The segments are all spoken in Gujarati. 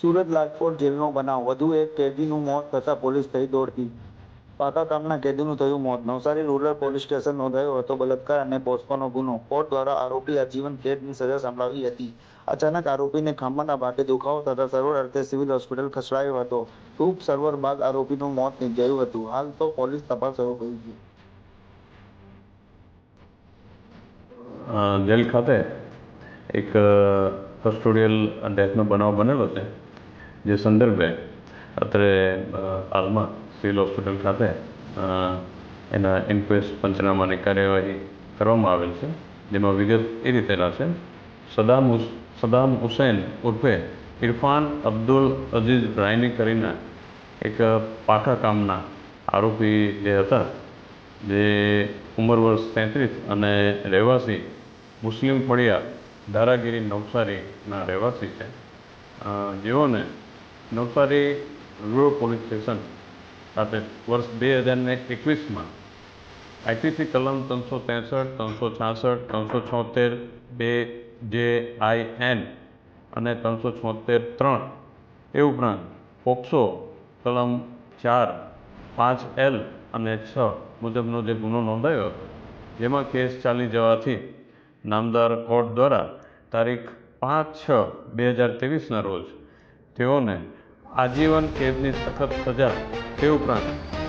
સુરત લાજપોર જેલનો બનાવ. વધુ એક કેદીનું મોત થતાં પોલીસ થઈ દોડતી. પાકા કામના કેદીનું થયું મોત. નવસારી રૂરલ પોલીસ સ્ટેશન નોંધાયો હતો બલાત્કાર અને પોસ્કોનો ગુનો. કોર્ટ દ્વારા આરોપી આજીવન કેદની સજા સંભળાવી હતી. અચાનક આરોપીને ખભાના ભાગે દુખાવો થતા સર્વર અર્થે સિવિલ હોસ્પિટલ ખસેડાયો હતો. ટૂંક સર્વર બાદ આરોપીનું મોત નિપજાયું હતું. હાલ તો પોલીસ તપાસ શરૂ કરી છે. જેલ ખાતે એક કસ્ટોડિયલ ડેથનો બનાવ બનેલો છે. જે સંદર્ભે અત્યારે હાલમાં સિવિલ હોસ્પિટલ ખાતે એના ઇન્ક્વેસ્ટ પંચનામાની કાર્યવાહી કરવામાં આવેલ છે. જેમાં વિગત એ રીતેના છે. સદામ હુસ સદામ હુસૈન ઉર્ફે ઇરફાન અબ્દુલ અઝીઝ રાયની કરીને એક પાકા કામના આરોપી જે હતા, જે ઉંમર વર્ષ તેત્રીસ અને રહેવાસી મુસ્લિમ ફળિયા ધારાગીરી નવસારીના રહેવાસી છે. જેઓને નવસારી રૂરલ પોલીસ સ્ટેશન ખાતે વર્ષ બે હજારને એકવીસમાં આઈપીસી કલમ ત્રણસો ત્રેસઠ, ત્રણસો છાસઠ, ત્રણસો છોતેર, બે જે આઈ એન અને ત્રણસો છોતેર ત્રણ એ ઉપરાંત પોક્સો કલમ ચાર, પાંચ એલ અને છ મુજબનો જે ગુનો નોંધાયો જેમાં કેસ ચાલી જવાથી નામદાર કોર્ટ દ્વારા તારીખ પાંચ છ બે હજાર ત્રેવીસના રોજ તેઓને આજીવન કેદની સખત સજા તે ઉપરાંત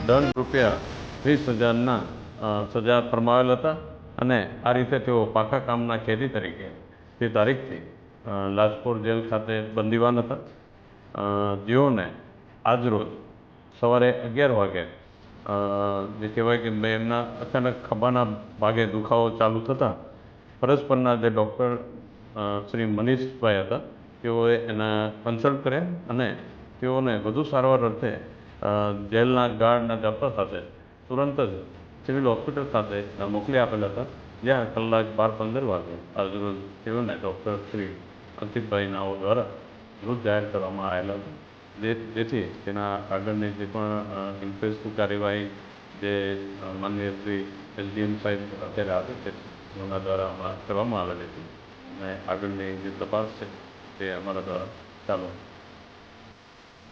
દંડ રૂપિયા વીસ હજારના સજા ફરમાવેલ હતા અને આ રીતે તેઓ પાકા કામના કેદી તરીકે તે તારીખથી લાજપોર જેલ ખાતે બંદીવાન હતા. જેઓને આજરોજ સવારે અગિયાર વાગે જે કહેવાય કે એમના અચાનક ખભાના ભાગે દુખાવો ચાલુ થતાં ફરજ પરના જે ડૉક્ટર શ્રી મનીષભાઈ હતા તેઓએ એના કન્સલ્ટ કર્યા અને તેઓને વધુ સારવાર અર્થે જેલના ગાર્ડના ડૉક્ટર સાથે, તુરંત જ સિવિલ હોસ્પિટલ ખાતે મોકલી આપેલા હતા. જ્યાં કલાક બાર પંદર વાગે આજરોજ તેઓને ડૉક્ટર શ્રી અંકિતભાઈ નાઓ દ્વારા મૃત જાહેર કરવામાં આવેલા હતા. જેથી તેના આગળની જે પણ ઇન્ક્વેસ્ટની કાર્યવાહી જે માનનીય શ્રી એસડીએમ સાહેબ અત્યારે આવે છે એમના દ્વારા કરવામાં આવેલી હતી. અને આગળની જે તપાસ છે, તે અમારા દ્વારા ચાલુ